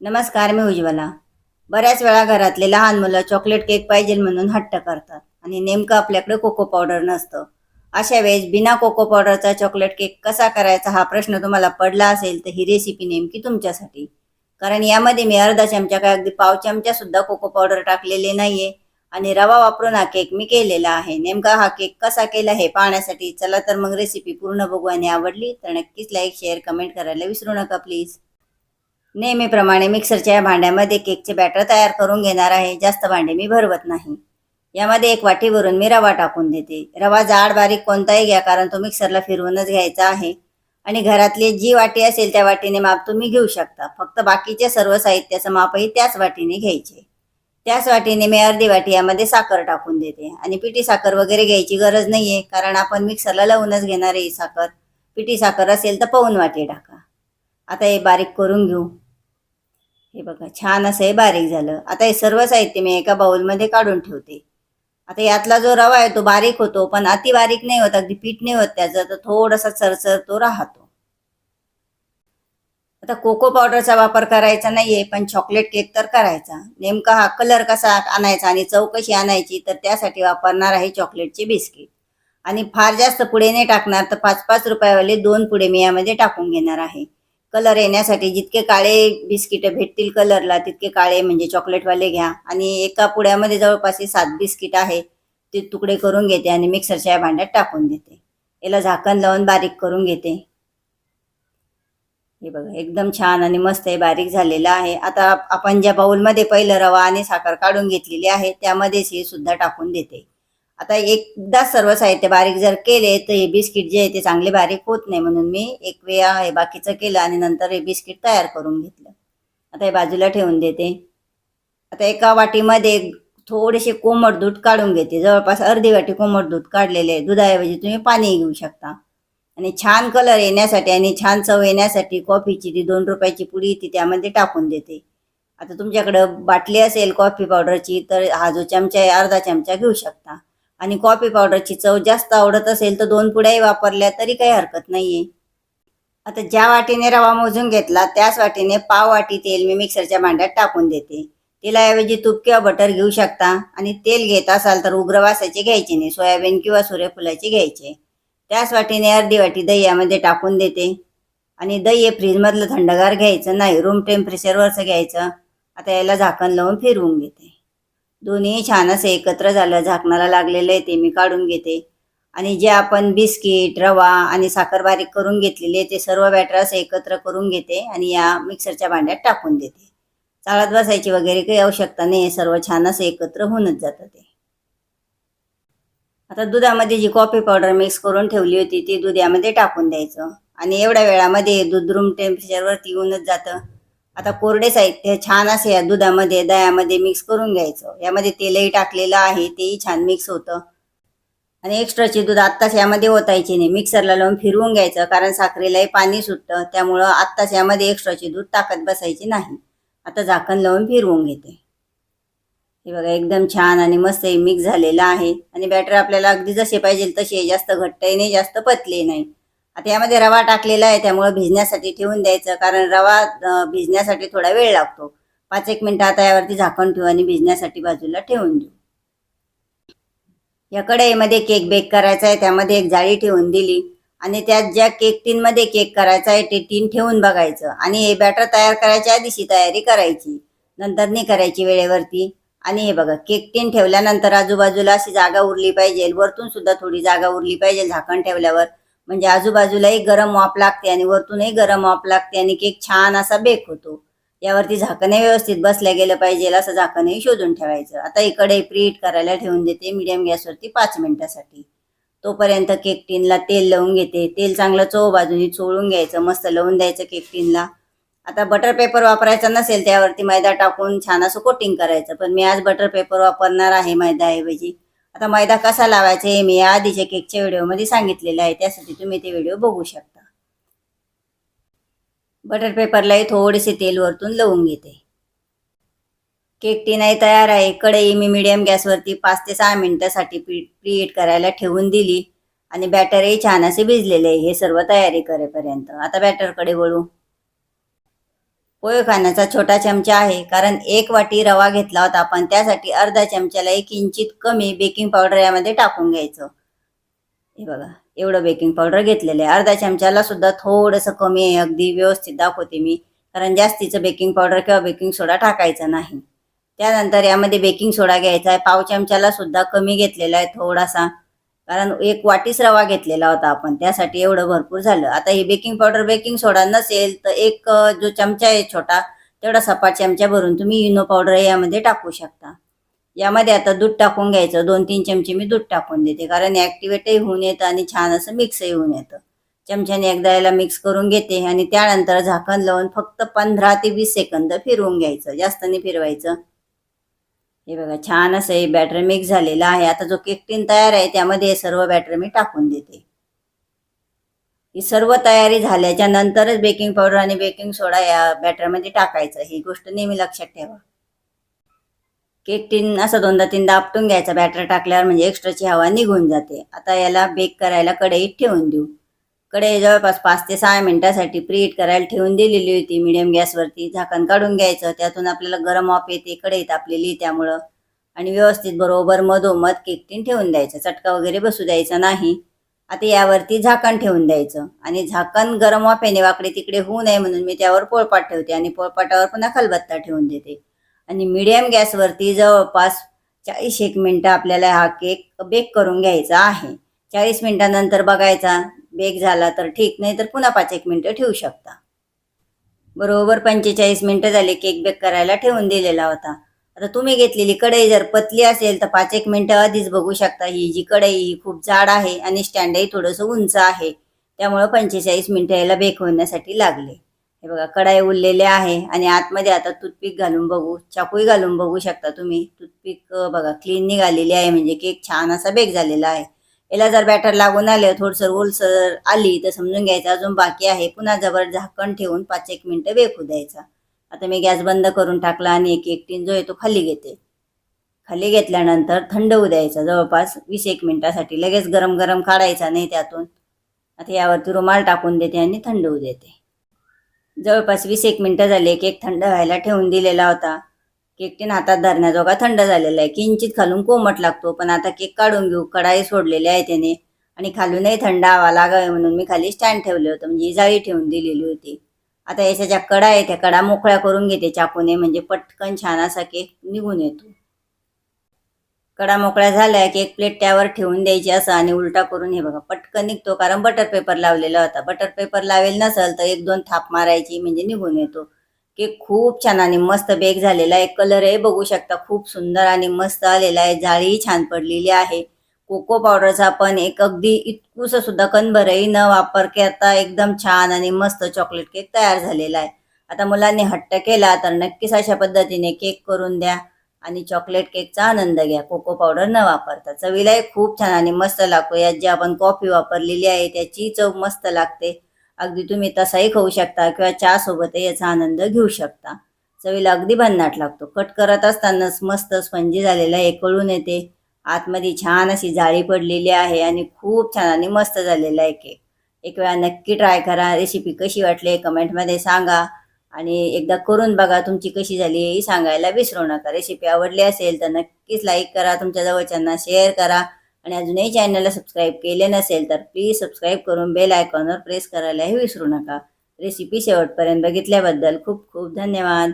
नमस्कार मी उज्ज्वला. बऱ्याच वेळा घरातले लहान मुलं चॉकलेट केक पाहिजे म्हणून हट्ट करतात आणि नेमकं आपल्याकडे कोको पावडर नसतं. अशा वेळेस बिना कोको पावडरचा चॉकलेट केक कसा करायचा हा प्रश्न तुम्हाला पडला असेल तर ही रेसिपी नेमकी तुमच्यासाठी. कारण यामध्ये मी अर्धा चमचा काय अगदी पाव चमचा सुद्धा कोको पावडर टाकलेले नाहीये आणि रवा वापरून हा केक मी केलेला आहे. नेमका हा केक कसा केला हे पाहण्यासाठी चला तर मग रेसिपी पूर्ण बघू आणि आवडली तर नक्कीच लाईक शेअर कमेंट करायला विसरू नका प्लीज नेहमीप्रमाणे मिक्सरच्या या भांड्यामध्ये केकचे बॅटर तयार करून घेणार आहे. जास्त भांडे मी भरवत नाही. यामध्ये एक वाटी भरून मी रवा टाकून देते. रवा जाड बारीक कोणताही घ्या कारण तो मिक्सरला फिरवूनच घ्यायचा आहे. आणि घरातली जी वाटी असेल त्या वाटीने माप तुम्ही घेऊ शकता. फक्त बाकीचे सर्व साहित्याचं मापही त्याच वाटीने घ्यायचे. त्याच वाटीने मी अर्धी वाटी यामध्ये साखर टाकून देते. आणि पिठी साखर वगैरे घ्यायची गरज नाहीये कारण आपण मिक्सरला लावूनच घेणार आहे ही साखर. पिठी साखर असेल तर पाऊन वाटी टाका. आता हे बारीक करून घेऊ. हे बघा छान असं हे बारीक झालं. आता हे सर्व साहित्य मी एका बाउलमध्ये काढून ठेवते. आता यातला जो रवा आहे तो बारीक होतो पण अति बारीक नाही होत अगदी पीठ नाही होत त्याचं तर थोडासा चरचर तो राहतो. आता कोको पावडरचा वापर करायचा नाहीये पण चॉकलेट केक तर करायचा. नेमका हा कलर कसा आणायचा आणि चव कशी आणायची तर त्यासाठी वापरणार आहे चॉकलेटचे बिस्किट आणि फार जास्त पुढे नाही टाकणार तर पाच पाच रुपयावाले दोन पुढे मी यामध्ये टाकून घेणार आहे. कलर येण्यासाठी जितके काळे बिस्किट भेटतील कलरला तितके काळे म्हणजे चॉकलेटवाले घ्या. आणि एका पुड्यामध्ये जवळपास हे सात बिस्किट आहे ते तुकडे करून घेते आणि मिक्सरच्या भांड्यात टाकून देते. याला झाकण लावून बारीक करून घेते. हे बघा एकदम छान आणि मस्त हे बारीक झालेलं आहे. आता आपण ज्या बाऊलमध्ये पहिलं रवा आणि साखर काढून घेतलेली आहे त्यामध्येच हे सुद्धा टाकून देते. आता एकदा सर्व साहित्य बारीक जर केले तर हे बिस्किट जे आहे ते चांगले बारीक होत नाही म्हणून मी एक वेळा हे बाकीचं केलं आणि नंतर हे बिस्किट तयार करून घेतलं. आता हे बाजूला ठेवून देते. आता एका वाटीमध्ये थोडेसे कोमट दूध काढून घेते. जवळपास अर्धी वाटी कोमट दूध काढलेले आहे. दुधाऐवजी तुम्ही पाणी घेऊ शकता. आणि छान कलर येण्यासाठी आणि छान चव येण्यासाठी कॉफीची ती दोन रुपयाची पुडी ती त्यामध्ये टाकून देते. आता तुमच्याकडं बाटली असेल कॉफी पावडरची तर हा जो चमचा आहे अर्धा चमचा घेऊ शकता. आणि कॉफी पावडरची चव जास्त आवडत असेल तर दोन पुड्याही वापरल्या तरी काही हरकत नाहीये. आता ज्या वाटीने रवा मोजून घेतला त्याच वाटीने पाव वाटी तेल मी मिक्सरच्या भांड्यात टाकून देते. तेलाऐवजी तूप किंवा बटर घेऊ शकता आणि तेल घेत असाल तर उग्रवासाचे घ्यायचे नाही सोयाबीन किंवा सूर्यफुलाचे घ्यायचे. त्याच वाटीने अर्धी वाटी दही यामध्ये टाकून देते. आणि दही हे फ्रीजमधलं थंडगार घ्यायचं नाही रूम टेम्परेचरवरचं घ्यायचं. आता याला झाकण लावून फिरवून घेते. दोन्ही छान असं एकत्र झालं झाकणाला लागलेलं आहे ते मी काढून घेते. आणि जे आपण बिस्किट रवा आणि साखर बारीक करून घेतलेले ते सर्व बॅटर असं एकत्र करून घेते आणि या मिक्सरच्या भांड्यात टाकून देते. चाळत बसायची वगैरे काही आवश्यकता नाही सर्व छान असं एकत्र होऊनच जातं ते. आता दुधामध्ये जी कॉफी पावडर मिक्स करून ठेवली होती ती दूध यामध्ये टाकून द्यायचं. आणि एवढ्या वेळामध्ये दूध रूम टेम्परेचरवरती येऊनच जातं. आता कोरडे साहित्य छान असे या दुधामध्ये दह्यामध्ये मिक्स करून घ्यायचं. यामध्ये तेलही टाकलेलं आहे तेही छान मिक्स होतं. आणि एक्स्ट्राचे दूध आत्ताच यामध्ये ओतायचे नाही. मिक्सरला लावून फिरवून घ्यायचं कारण साखरेलाही पाणी सुटतं. त्यामुळं आत्ताच यामध्ये एक्स्ट्राचे दूध टाकत बसायचे नाही. आता झाकण लावून फिरवून घेते. हे बघा एकदम छान आणि मस्त मिक्स झालेलं आहे. आणि बॅटर आपल्याला अगदी जसे पाहिजे तसे जास्त घट्टही नाही जास्त पतले नाही. आता यामध्ये रवा टाकलेला आहे त्यामुळे भिजण्यासाठी ठेवून द्यायचं कारण रवा भिजण्यासाठी थोडा वेळ लागतो. पाच एक मिनटं आता यावरती झाकण ठेवू आणि भिजण्यासाठी बाजूला ठेवून देऊ. या कढईमध्ये केक बेक करायचा आहे त्यामध्ये एक जाळी ठेवून दिली. आणि त्यात ज्या केक टीनमध्ये केक करायचा आहे ते टीन ठेवून बघायचं. आणि हे बॅटर तयार करायच्या आधीची तयारी करायची. नंतर नाही करायची वेळेवरती. आणि हे बघा केक टीन ठेवल्यानंतर आजूबाजूला अशी जागा उरली पाहिजे. वरतून सुद्धा थोडी जागा उरली पाहिजे झाकण ठेवल्यावर. म्हणजे आजूबाजूलाही गरम वाफ लागते आणि वरतूनही गरम वाफ लागते आणि केक छान असा बेक होतो. यावरती झाकणही व्यवस्थित बसल्या गेलं पाहिजे असं झाकणही शोधून ठेवायचं. आता इकडे प्रीट करायला ठेवून देते मीडियम गॅसवरती पाच मिनिटासाठी. तोपर्यंत केक टिनला तेल लावून घेते. तेल चांगलं चव बाजूनी चोळून घ्यायचं मस्त लावून द्यायचं केक टिनला. आता बटर पेपर वापरायचा नसेल त्यावरती मैदा टाकून छान असं कोटिंग करायचं. पण मी आज बटर पेपर वापरणार आहे मैदाऐवजी. आता मैदा कसा लावायचा हे मी या आधीच्या केकच्या व्हिडिओमध्ये सांगितलेलं आहे त्यासाठी तुम्ही ते व्हिडिओ बघू शकता. बटर पेपरलाही थोडेसे तेल वरतून लावून घेते. केक टिनाई तयार आहे कढई मी मिडियम गॅसवरती पाच ते सहा मिनिटासाठी पी प्रीहीट करायला ठेवून दिली. आणि बॅटरही छान असे भिजलेले आहे हे सर्व तयारी करेपर्यंत. आता बॅटरकडे वळू. पोहे खाण्याचा छोटा चमचा आहे. कारण एक वाटी रवा घेतला होता. आपण त्यासाठी अर्धा चमच्याला एक किंचित कमी बेकिंग पावडर यामध्ये टाकून घ्यायचं. हे बघा एवढं बेकिंग पावडर घेतलेलं आहे. अर्धा चमच्याला सुद्धा थोडंसं कमी आहे. अगदी व्यवस्थित दाखवते मी. कारण जास्तीचं बेकिंग पावडर किंवा बेकिंग सोडा टाकायचा नाही. त्यानंतर यामध्ये बेकिंग सोडा घ्यायचा आहे. पाव चमच्याला सुद्धा कमी घेतलेला आहे थोडासा. कारण एक वाटीस रवा घेतलेला होता आपण त्यासाठी एवढं भरपूर झालं. आता ही बेकिंग पावडर बेकिंग सोडा नसेल तर एक जो चमचा आहे छोटा तेवढा सपाट चमचा भरून तुम्ही इनो पावडर यामध्ये टाकू शकता. यामध्ये आता दूध टाकून घ्यायचं. दोन तीन चमचे मी दूध टाकून देते. कारण ॲक्टिवेटही होऊन येतं आणि छान असं मिक्सही होऊन येतं. चमच्याने एकदा याला मिक्स करून घेते आणि त्यानंतर झाकण लावून फक्त पंधरा ते वीस सेकंद फिरवून घ्यायचं. जास्त नाही फिरवायचं. हे बघा छान असं हे बॅटर मिक्स झालेलं आहे. आता जो केकटीन तयार आहे त्यामध्ये हे सर्व बॅटर मी टाकून देते. ही सर्व तयारी झाल्याच्या नंतरच बेकिंग पावडर आणि बेकिंग सोडा या बॅटरमध्ये टाकायचं. ही गोष्ट नेहमी लक्षात ठेवा. केक टिन असं दोनदा तीनदा आपटून घ्यायचा. बॅटर टाकल्यावर म्हणजे एक्स्ट्राची हवा निघून जाते. आता याला बेक करायला कढईत ठेवून देऊ. कढई जवळपास पाच ते सहा मिनिटासाठी प्रीहीट करायला ठेवून दिलेली होती. मिडियम गॅसवरती झाकण काढून घ्यायचं. त्यातून आपल्याला गरम ऑफ येते कढई तापलेली त्यामुळं. आणि व्यवस्थित बरोबर मधोमध केकटीन ठेवून द्यायचं. चटका वगैरे बसू द्यायचा नाही. आता यावरती झाकण ठेवून द्यायचं. आणि झाकण गरम वाफेने वाकडे तिकडे होऊ नये म्हणून मी त्यावर पोळपाट ठेवते. आणि पोळपाटावर पुन्हा खलबत्ता ठेवून देते. आणि मिडियम गॅसवरती जवळपास चाळीस एक मिनटं आपल्याला हा केक बेक करून घ्यायचा आहे. चाळीस मिनिटानंतर बघायचा. बेक झाला तर ठीक नाही तर पुन्हा पाच एक मिनटं ठेवू शकता. बरोबर पंचेचाळीस मिनटं झाले केक बेक करायला ठेवून दिलेला होता. आता तुम्ही घेतलेली कढई जर पतली असेल तर पाच एक मिनटं आधीच बघू शकता. ही जी कढई ही खूप जाड आहे आणि स्टँडही थोडंसं उंच आहे. त्यामुळं पंचेचाळीस मिनटं याला बेक होण्यासाठी लागले. हे बघा कढाई उरलेले आहे आणि आतमध्ये आता टूथपिक घालून बघू चाकूही घालून बघू शकता तुम्ही. टूथपिक बघा क्लीन निघालेली आहे म्हणजे केक छान असा बेक झालेला आहे. याला जर बॅटर लागून आलं थोडसर ओलसर आली तर समजून घ्यायचं अजून बाकी आहे. पुन्हा जबर झाकण ठेवून पाच एक मिनटं बेकू द्यायचा. आता मी गॅस बंद करून टाकला आणि एक एक टीन जो आहे तो खाली घेते. खाली घेतल्यानंतर थंड होऊ द्यायचा. जवळपास वीस एक मिनिटासाठी लगेच गरम गरम काढायचा नाही त्यातून. आता यावरती रुमाल टाकून देते आणि थंड होऊ देते. जवळपास वीस एक मिनिटं झाले. एक थंड व्हायला ठेवून दिलेला होता. केक टीन हातात धरण्याजोगा थंड झालेला आहे. किंचित खालून कोमट लागतो पण आता केक काढून घेऊ. कडाई सोडलेली आहे त्याने. आणि खालूनही थंड हवा लागावे म्हणून मी खाली स्टँड ठेवलं होतं. म्हणजे जाळी ठेवून दिलेली होती. आता याच्या ज्या कडा आहे. त्या कडा मोकळ्या करून घेते चाकूने. म्हणजे पटकन छान असा केक निघून येतो. कडा मोकळ्या झाल्या. की एक प्लेट त्यावर ठेवून द्यायची असं आणि उलटा करून हे बघा पटकन निघतो. कारण बटर पेपर लावलेला होता. बटर पेपर लावेल नसेल तर एक दोन थाप मारायची. म्हणजे निघून येतो. केक खूप छान आणि मस्त बेक झालेला आहे. कलरही बघू शकता खूप सुंदर आणि मस्त आलेला आहे. जाळीही छान पडलेली आहे. कोको पावडरचा पण एक अगदी इतकूस सुद्धा कणभरही न वापर करता एकदम छान आणि मस्त चॉकलेट केक तयार झालेला आहे. आता मुलांनी हट्ट केला तर नक्कीच अशा पद्धतीने केक करून द्या आणि चॉकलेट केकचा आनंद घ्या. कोको पावडर न वापरता. चवीलाही खूप छान आणि मस्त लागतो. यात जी आपण कॉफी वापरलेली आहे त्याची चव मस्त लागते. अगदी तुम्ही तसाही खाऊ शकता किंवा चहा सोबतही याचा आनंद घेऊ शकता. चवीला अगदी भन्नाट लागतो. कट करत असतानाच मस्त स्पंजी झालेला आहे कळून येते. आतमध्ये छान अशी जाळी पडलेली आहे आणि खूप छान आणि मस्त झालेला आहे. केक एक वेळा नक्की ट्राय करा. रेसिपी कशी वाटली कमेंटमध्ये सांगा. आणि एकदा करून बघा तुमची कशी झाली हेही सांगायला विसरू नका. रेसिपी आवडली असेल तर नक्कीच लाईक करा. तुमच्या जवळच्यांना शेअर करा. आणि अजूनही चॅनलला सबस्क्राईब केले नसेल तर प्लीज सबस्क्राईब करून बेल आयकॉनवर प्रेस करायलाही विसरू नका. रेसिपी शेवटपर्यंत बघितल्याबद्दल खूप खूप धन्यवाद.